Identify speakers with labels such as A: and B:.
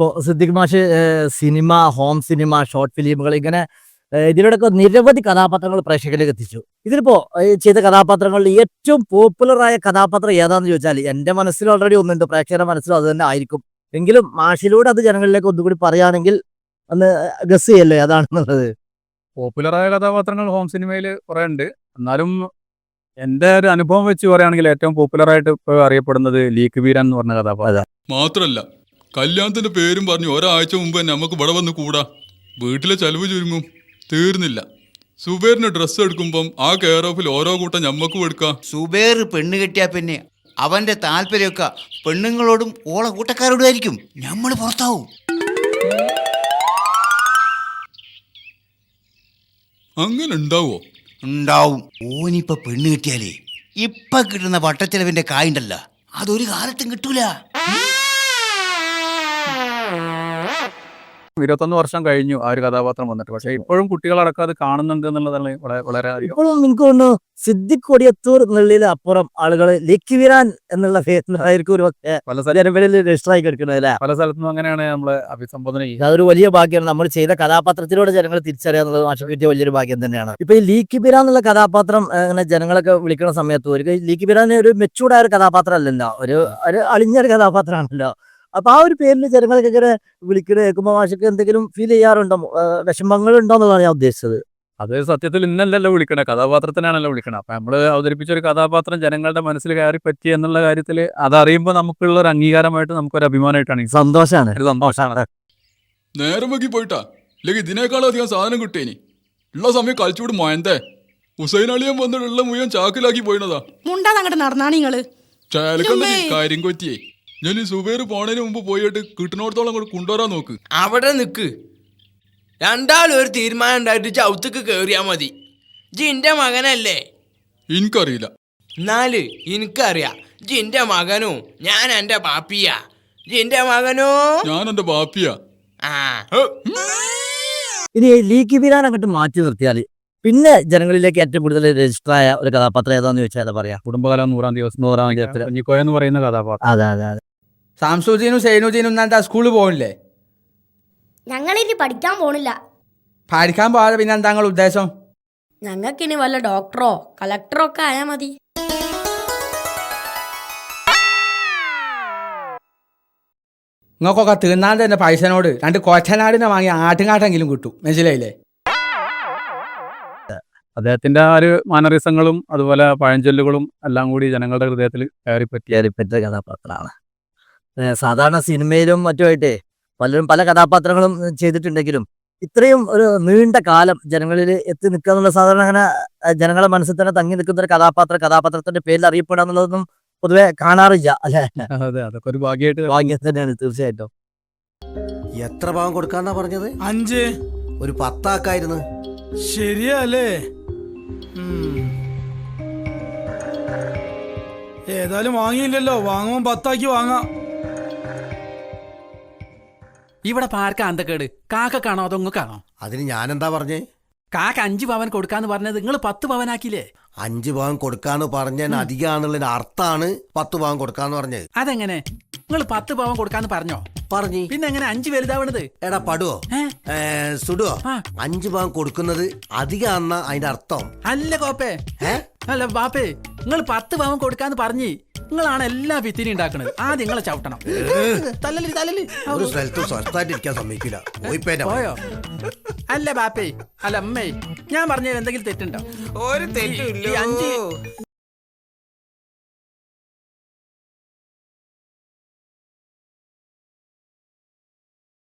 A: ഇപ്പോൾ സിദ്ദിഖ് മാഷ് cinema home cinema short ഫിലിമുകൾ ഇങ്ങനെ ഇതിലൂടെയൊക്കെ നിരവധി കഥാപാത്രങ്ങൾ പ്രേക്ഷകരിലേക്ക് എത്തിച്ചു. ഇതിലിപ്പോ ചെയ്ത കഥാപാത്രങ്ങളിൽ ഏറ്റവും പോപ്പുലറായ കഥാപാത്രം ഏതാന്ന് ചോദിച്ചാൽ എന്റെ മനസ്സിൽ ഓൾറെഡി ഒന്നുണ്ട് പ്രേക്ഷകരുടെ മനസ്സിലും അത് തന്നെ ആയിരിക്കും. എങ്കിലും മാഷിലൂടെ അത് ജനങ്ങളിലേക്ക് ഒന്നുകൂടി പറയുകയാണെങ്കിൽ ഒന്ന് ഗസ് ചെയ്യല്ലോ ഏതാണെന്നുള്ളത്
B: പോപ്പുലറായ കഥാപാത്രങ്ങൾ ഹോം സിനിമയിൽ കുറെ ഉണ്ട്. എന്നാലും എന്റെ ഒരു അനുഭവം വെച്ച് പറയുകയാണെങ്കിൽ ഏറ്റവും പോപ്പുലറായിട്ട് ഇപ്പോൾ അറിയപ്പെടുന്നത് ലീക്ക് വീരൻ എന്ന് പറഞ്ഞ കഥാപാത്രം.
C: മാത്രല്ല കല്യാണത്തിന്റെ പേരും പറഞ്ഞു ഒരാഴ്ച മുമ്പ് തന്നെ നമുക്ക് ഇവിടെ വന്ന് കൂടാ. വീട്ടിലെ ചെലവ് ചുരുങ്ങും. തീർന്നില്ല. സുബേറിന് ഡ്രസ്സ് എടുക്കുമ്പം ആ കെയർ ഓഫിൽ ഓരോ കൂട്ടം ഞമ്മക്കും എടുക്കാം.
D: സുബേർ പെണ്ണ് കെട്ടിയാ പിന്നെ അവന്റെ താല്പര്യമൊക്കെ പെണ്ണുങ്ങളോടും ഓള കൂട്ടക്കാരോടും ആയിരിക്കും. നമ്മൾ പുറത്താവും.
C: അങ്ങനെ ഉണ്ടാവോ?
D: ഉണ്ടാവും. ഓനിപ്പ പെണ്ണ് കിട്ടിയാലേ ഇപ്പൊ കിട്ടുന്ന വട്ടച്ചെലവിന്റെ കായുണ്ടല്ല അതൊരു കാലത്തും കിട്ടൂല.
B: ഇരുപത്തൊന്ന് വർഷം കഴിഞ്ഞു ആ ഒരു കഥാപാത്രം വന്നിട്ട്. പക്ഷേ ഇപ്പോഴും കുട്ടികളടക്കം അത് കാണുന്നുണ്ട് എന്നുള്ളതാണ് വളരെ വളരെ
A: ഇപ്പോഴും നിങ്ങൾക്ക് തോന്നുന്നു സിദ്ദിഖ് കൊടിയത്തൂർ എന്നുള്ളതിൽ അപ്പുറം ആളുകൾ ലിക്ക് വീരാൻ എന്നുള്ള പേരിലായിരിക്കും ഒരു പക്ഷേ
B: പല
A: സ്ഥലങ്ങളിൽ രജിസ്റ്റർ ആയി കിടക്കുന്നത് അല്ലേ?
B: പല സ്ഥലത്തും അങ്ങനെയാണ് നമ്മളെ അഭിസംബോധന ചെയ്യുന്നത്
A: അതൊരു വലിയ ഭാഗ്യമാണ്. നമ്മൾ ചെയ്ത കഥാപാത്രത്തിലൂടെ ജനങ്ങൾ തിരിച്ചറിയാന്നുള്ളത് മാഷ കിട്ടിയ വലിയൊരു ഭാഗ്യം തന്നെയാണ്. ഇപ്പൊ ഈ ലീക്ക് ബിര എന്നുള്ള കഥാപാത്രം അങ്ങനെ ജനങ്ങളൊക്കെ വിളിക്കുന്ന സമയത്ത് ഒരു ലീക്ക് ബിരാൻ ഒരു മെച്ചൂർഡായ ഒരു കഥാപാത്രം അല്ലല്ലോ ഒരു ഒരു അളിഞ്ഞൊരു കഥാപാത്രമാണല്ലോ. അപ്പൊ ആ ഒരു പേരിൽ ജനങ്ങളൊക്കെ ഇങ്ങനെ വിളിക്കണ കേൾക്കുമ്പോൾ മാഷക്ക് എന്തെങ്കിലും ഫീൽ ചെയ്യാറുണ്ടോ? വിഷമങ്ങൾ ഉണ്ടോ ഞാൻ ഉദ്ദേശിച്ചത്.
B: അത് സത്യത്തിൽ ഇന്നല്ലല്ലോ വിളിക്കണേ കഥാപാത്രത്തിനാണല്ലോ വിളിക്കണേ. അപ്പൊ നമ്മൾ അവതരിപ്പിച്ച ഒരു കഥാപാത്രം ജനങ്ങളുടെ മനസ്സിൽ കയറി പറ്റി എന്നുള്ള കാര്യത്തിൽ അതറിയുമ്പോൾ നമുക്കുള്ള ഒരു അംഗീകാരമായിട്ട് നമുക്കൊരു അഭിമാനമായിട്ടാണ്
A: സന്തോഷമാണ്
B: ഒരു സന്തോഷമാണ്
C: നേരം വൈകി പോയിട്ടാ. ഇല്ലെങ്കിൽ ഇതിനേക്കാളും അധികം സാധനം കിട്ടിയേനി. ഉള്ള സമയം കളിച്ചുകൂടി മോയന്തേ. ഹുസൈൻ അളിയൻ വന്നിട്ടുള്ള മുഴുവൻ ചാക്കിലാക്കി പോയിണതാ.
E: മുണ്ടാ അങ്ങോട്ട് നടന്നാണ് നിങ്ങൾ.
C: കാര്യം കൊറ്റിയേ ഞാൻ ഈ സുബേർ പോണതിന് മുമ്പ് പോയിട്ട് കിട്ടുന്നിടത്തോളം കൂടെ കൊണ്ടുവരാൻ നോക്ക്.
F: അവിടെ നിൽക്ക് രണ്ടാളും ഒരു തീരുമാനം ഉണ്ടായിട്ട് ചവിത്തക്ക് കയറിയാൽ മതി. ജിന്റെ മകനല്ലേ?
C: എനിക്കറിയില്ല.
F: എന്നാൽ എനിക്കറിയാം. ജിന്റെ മകനോ ഞാൻ എന്റെ പാപ്പിയാ ജിന്റെ മകനോ?
C: ഞാൻ എന്റെ ബാപ്പിയാ.
F: ആ.
A: ഇനി ലീക്കി ബിരാൻ അങ്ങോട്ട് മാറ്റി നിർത്തിയാൽ പിന്നെ ജനങ്ങളിലേക്ക് ഏറ്റവും കൂടുതൽ രജിസ്റ്റർ ആയ ഒരു കഥാപാത്രം ഏതാന്ന് ചോദിച്ചാൽ അത് പറയാം?
B: കുടുംബകാലം നൂറാം ദിവസം
A: നൂറാം
B: ദിവസത്തിൽ. എന്ന് പറയുന്ന കഥാപാത്രം.
A: അതെ അതെ അതെ.
G: സാംസുദ്ദീനും സൈനുദ്ദീനും എന്താ സ്കൂളിൽ പോകണില്ലേ
H: ഞങ്ങളിനി പഠിക്കാൻ പോണില്ല.
G: പഠിക്കാൻ പോകാതെ പിന്നെ എന്താ ഉദ്ദേശം ഉദ്ദേശം?
H: ഞങ്ങൾക്കിനി വല്ല ഡോക്ടറോ കളക്ടറോ ഒക്കെ ആയാൽ മതി.
G: നിങ്ങൾക്കൊക്കെ തിന്നാൻ തന്നെ പൈസനോട് രണ്ട് കൊച്ചനാടിനെ വാങ്ങി ആട്ടുകാട്ടെങ്കിലും കിട്ടും. മനസ്സിലായില്ലേ?
B: അദ്ദേഹത്തിന്റെ ആ ഒരു മാനറിസങ്ങളും അതുപോലെ പഴഞ്ചൊല്ലുകളും എല്ലാം കൂടി ജനങ്ങളുടെ ഹൃദയത്തിൽ കയറിപ്പറ്റി.
A: പറ്റിയ കഥാപാത്രമാണ്. സാധാരണ സിനിമയിലും മറ്റുമായിട്ടേ പലരും പല കഥാപാത്രങ്ങളും ചെയ്തിട്ടുണ്ടെങ്കിലും ഇത്രയും ഒരു നീണ്ട കാലം ജനങ്ങളിൽ എത്തി നിൽക്കുക എന്നുള്ള സാധാരണ അങ്ങനെ ജനങ്ങളുടെ മനസ്സിൽ തന്നെ തങ്ങി നിൽക്കുന്ന ഒരു കഥാപാത്ര കഥാപാത്രത്തിന്റെ പേരിൽ അറിയപ്പെടുക എന്നുള്ളതൊന്നും പൊതുവെ കാണാറില്ല അല്ലെ?
B: അതെ അതൊക്കെ ഒരു ഭാഗ്യമായിട്ട്
A: ഭാഗ്യം തന്നെയാണ് തീർച്ചയായിട്ടും.
I: എത്ര ഭാഗം കൊടുക്കാന്നാ പറഞ്ഞത്?
J: അഞ്ച്.
I: ഒരു പത്താക്കായിരുന്നു.
J: ശരിയല്ലേ. ഏതായാലും വാങ്ങിയില്ലല്ലോ. വാങ്ങുമ്പോ പത്താക്കി വാങ്ങാം.
K: ഇവിടെ പാർക്ക അന്തക്കേട് കാണോ അതോ കാണോ?
I: അതിന് ഞാൻ എന്താ പറഞ്ഞേ?
K: കാക്ക അഞ്ച് പവൻ കൊടുക്കാന്ന് പറഞ്ഞത് നിങ്ങൾ പത്ത് പവനാക്കിയില്ലേ?
I: അഞ്ച് പവൻ കൊടുക്കാന്ന് പറഞ്ഞാൽ അധികമാണെന്നുള്ളതിന് അർത്ഥാണ് പത്ത് പവൻ കൊടുക്കാന്ന് പറഞ്ഞത്.
K: അതെങ്ങനെ? നിങ്ങൾ പത്ത് പവൻ കൊടുക്കാന്ന് പറഞ്ഞോ?
I: പറഞ്ഞു.
K: പിന്നെ എങ്ങനെ അഞ്ച് വലുതാവണത്?
I: എടാ പടുവോ? സുടുവോ? അഞ്ചു പവൻ കൊടുക്കുന്നത് അധികമാണെന്ന അതിന്റെ അർത്ഥം.
K: അല്ല കോപ്പേ. അല്ല ബാപ്പേ നിങ്ങൾ പത്ത് പവൻ കൊടുക്കാന്ന് പറഞ്ഞ് നിങ്ങളാണ് എല്ലാ ഭിത്തിരി ഉണ്ടാക്കുന്നത് ആദ്യം നിങ്ങളെ ചവിട്ടണം. തല്ലല് തല്ലല്.
I: ഒരു സ്ഥലത്തും സ്വസ്ഥായിട്ടിരിക്കാൻ സമ്മതിക്കില്ല. പോയിപ്പേനെ
K: പോയോ? അല്ല ബാപ്പേ. അല്ല അമ്മേ. ഞാൻ പറഞ്ഞതിൽ എന്തെങ്കിലും തെറ്റുണ്ടോ?
F: ഒരു
K: തെറ്റും ഈ അഞ്ച്